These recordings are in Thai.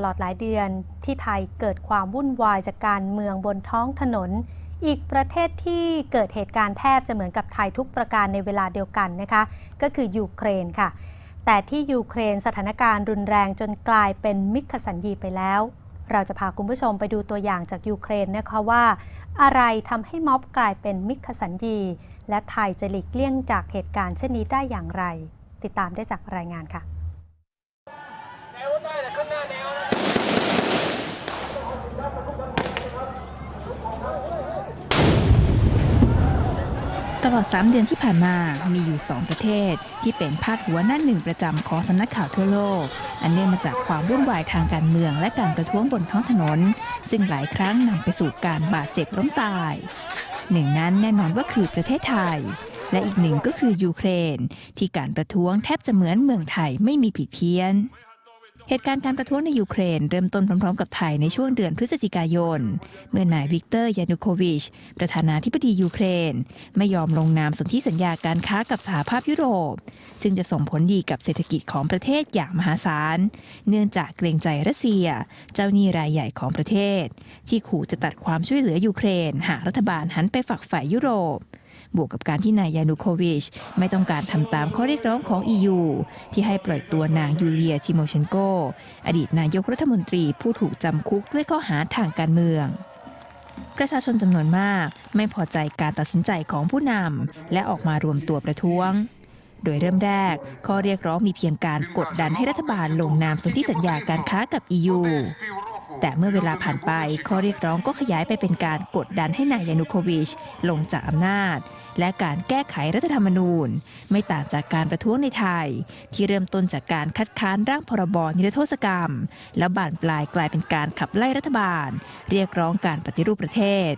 ตลอดหลายเดือนที่ไทยเกิดความวุ่นวายจากการเมืองบนท้องถนน อีกประเทศที่เกิดเหตุการณ์แทบจะเหมือนกับไทยทุกประการในเวลาเดียวกันนะคะ ก็คือยูเครนค่ะ แต่ที่ยูเครนสถานการณ์รุนแรงจนกลายเป็นมิขสัญญีไปแล้ว เราจะพาคุณผู้ชมไปดูตัวอย่างจากยูเครนนะคะว่า อะไรทำให้ม็อบกลายเป็นมิขสัญญีและไทยจะหลีกเลี่ยงจากเหตุการณ์เช่นนี้ได้อย่างไร ติดตามได้จากรายงานค่ะ ต ลอด 3 เดือนที่ผ่านมามีอยู่ 2 ประเทศ ที่เป็นพาดหัวหน้าหนึ่งประจำของสำนักข่าวทั่วโลก อันเนื่องมาจากความวุ่นวายทางการเมืองและการประท้วงบนท้องถนน ซึ่งหลายครั้งนำไปสู่การบาดเจ็บล้มตาย หนึ่งนั้นแน่นอนว่าคือประเทศไทย และอีกหนึ่งก็คือยูเครน ที่การประท้วงแทบจะเหมือนเมืองไทยไม่มีผิดเพี้ยน เหตุการณ์การประท้วงในยูเครน เริ่มต้นพร้อมๆกับไทยในช่วงเดือนพฤศจิกายน เมื่อนายวิกเตอร์ยานุโควิช ประธานาธิบดียูเครน ไม่ยอมลงนามสนธิสัญญาการค้ากับสหภาพยุโรป ซึ่งจะส่งผลดีกับเศรษฐกิจของประเทศอย่างมหาศาล เนื่องจากเกรงใจรัสเซีย เจ้าหนี้รายใหญ่ของประเทศ ที่ขู่จะตัดความช่วยเหลือยูเครน หากรัฐบาลหันไปฝักฝ่ายยุโรป บวกกับการที่นายยานุโควิช ไม่ต้องการทำตามข้อเรียกร้องของ EU ที่ให้ปล่อยตัวนางยูเลียทิโมเชนโก อดีตนายกรัฐมนตรีผู้ถูกจำคุกด้วยข้อหาทางการเมืองประชาชนจำนวนมากไม่พอใจการตัดสินใจของผู้นำและออกมารวมตัวประท้วง โดยเริ่มแรก ข้อเรียกร้องมีเพียงการกดดันให้รัฐบาลลงนามสนธิสัญญาการค้ากับ EU แต่เมื่อเวลาผ่านไปข้อเรียกร้องก็ขยายไปเป็นการกดดันให้นายยานุโควิช ลงจากอำนาจ และการแก้ไขรัฐธรรมนูญ ไม่ต่างจากการประท้วงในไทย ที่เริ่มต้นจากการคัดค้านร่างพรบนิรโทษกรรม แล้วบานปลายกลายเป็นการขับไล่รัฐบาล เรียกร้องการปฏิรูปประเทศ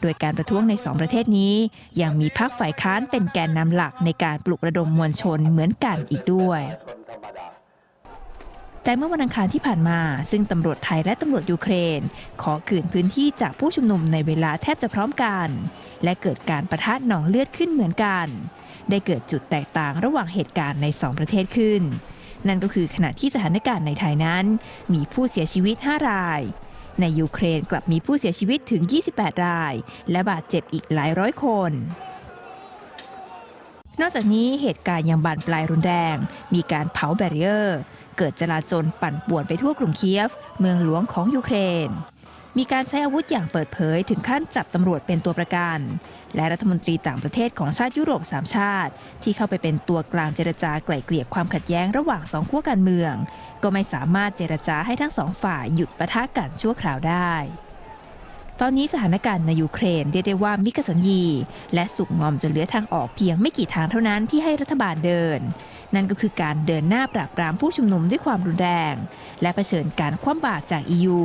โดยการประท้วงในสองประเทศนี้ยังมีพรรคฝ่ายค้านเป็นแกนนำหลักในการปลุกระดมมวลชนเหมือนกันอีกด้วย แต่เมื่อวันอังคารที่ผ่านมา ซึ่งตำรวจไทยและตำรวจยูเครน ขอคืนพื้นที่จากผู้ชุมนุมในเวลาแทบจะพร้อมกัน และเกิดการประทะหนองเลือดขึ้นเหมือนกัน ได้เกิดจุดแตกต่างระหว่างเหตุการณ์ในสองประเทศขึ้น นั่นก็คือขณะที่สถานการณ์ในไทยนั้น มีผู้เสียชีวิต 5 ราย ในยูเครนกลับมีผู้เสียชีวิตถึง 28 ราย และบาดเจ็บอีกหลายร้อยคน นอกจากนี้เหตุการณ์ยังบานปลายรุนแรง มีการเผาแบรีเออร์ เกิดจลาจลปั่นป่วนไปทั่วกรุงเคียฟ เมืองหลวงของยูเครน มีการใช้อาวุธอย่างเปิดเผยถึงขั้นจับตำรวจเป็นตัวประกัน และรัฐมนตรีต่างประเทศของชาติยุโรปสามชาติ ที่เข้าไปเป็นตัวกลางเจรจาไกล่เกลี่ยความขัดแย้งระหว่างสองขั้วการเมือง ก็ไม่สามารถเจรจาให้ทั้งสองฝ่ายหยุดปะทะกันชั่วคราวได้ ตอนนี้สถานการณ์ในยูเครนเรียกได้ว่ามิกสัญญี และสุกงอมจนเหลือทางออกเพียงไม่กี่ทางเท่านั้นที่ให้รัฐบาลเดิน นั่นก็คือการเดินหน้าปราบปรามผู้ชุมนุมด้วยความรุนแรง และะเผชิญการคว่ำบาตรจาก EU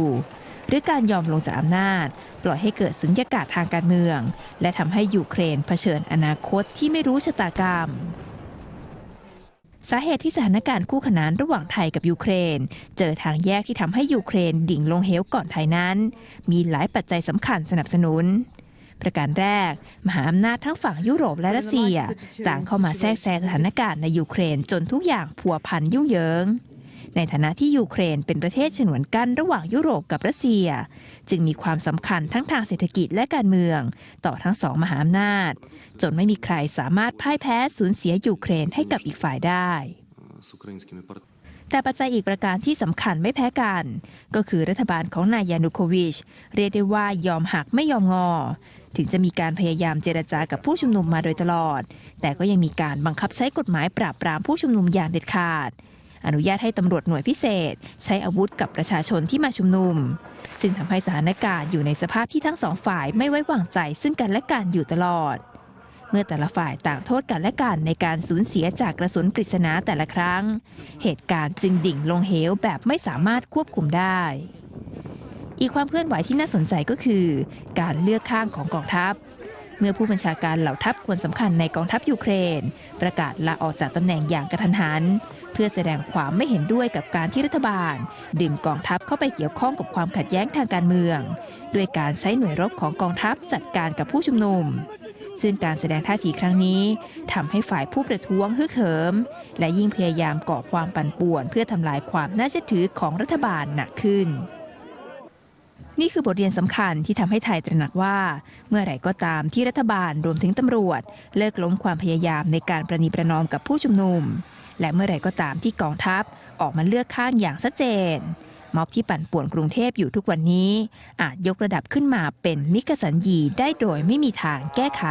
หรือการยอมลงจากอำนาจ ปล่อยให้เกิดสุญญากาศทางการเมือง และทำให้ยูเครนเผชิญอนาคตที่ไม่รู้ชะตากรรม สาเหตุที่สถานการณ์คู่ขนานระหว่างไทยกับยูเครน เจอทางแยกที่ทำให้ยูเครนดิ่งลงเหวก่อนไทยนั้น มีหลายปัจจัยสำคัญสนับสนุน ประการแรก มหาอำนาจทั้งฝั่งยุโรปและรัสเซีย ต่างเข้ามาแทรกแซงสถานการณ์ในยูเครนจนทุกอย่างพัวพันยุ่งเหยิง ในฐานะที่ยูเครนเป็นประเทศฉนวนกั้นระหว่างยุโรปกับรัสเซีย จึงมีความสำคัญทั้งทางเศรษฐกิจและการเมือง ต่อทั้งสองมหาอำนาจ จนไม่มีใครสามารถพ่ายแพ้สูญเสียยูเครนให้กับอีกฝ่ายได้แต่ปัจจัยอีกประการที่สำคัญไม่แพ้กัน ก็คือรัฐบาลของนายยานุโควิช เรียกได้ว่ายอมหักไม่ยอมงอ ถึงจะมีการพยายามเจรจากับผู้ชุมนุมมาโดยตลอด แต่ก็ยังมีการบังคับใช้กฎหมายปราบปรามผู้ชุมนุมอย่างเด็ดขาด อนุญาตให้ตำรวจหน่วยพิเศษ ใช้อาวุธกับประชาชนที่มาชุมนุม ซึ่งทำให้สถานการณ์อยู่ในสภาพที่ทั้งสองฝ่ายไม่ไว้วางใจซึ่งกันและกันอยู่ตลอด เมื่อแต่ละฝ่ายต่างโทษกันและกันในการสูญเสียจากกระสุนปริศนาแต่ละครั้ง เหตุการณ์จึงดิ่งลงเหวแบบไม่สามารถควบคุมได้อีกความเคลื่อนไหวที่น่าสนใจก็คือ การเลือกข้างของกองทัพ เมื่อผู้บัญชาการเหล่าทัพคนสำคัญในกองทัพยูเครน ประกาศลาออกจากตำแหน่งอย่างกระทันหัน เพื่อแสดงความไม่เห็นด้วยกับการที่รัฐบาล ดึงกองทัพเข้าไปเกี่ยวข้องกับความขัดแย้งทางการเมือง ด้วยการใช้หน่วยรบของกองทัพจัดการกับผู้ชุมนุม ซึ่งการแสดงท่าทีครั้งนี้ทำให้ฝ่ายผู้ประท้วงฮึกเหิม และยิ่งพยายามก่อความปั่นป่วน เพื่อทำลายความน่าเชื่อถือของรัฐบาลหนักขึ้นนี่คือบทเรียนสำคัญที่ทำให้ไทยตระหนักว่า เมื่อไหร่ก็ตามที่รัฐบาลรวมถึงตำรวจ เลิกล้มความพยายามในการประนีประนอมกับผู้ชุมนุม และเมื่อไรก็ตามที่กองทัพออกมาเลือกข้างอย่างชัดเจน ม็อบที่ปั่นป่วนกรุงเทพอยู่ทุกวันนี้ อาจยกระดับขึ้นมาเป็นมิกสัญญีได้โดยไม่มีทางแก้ไข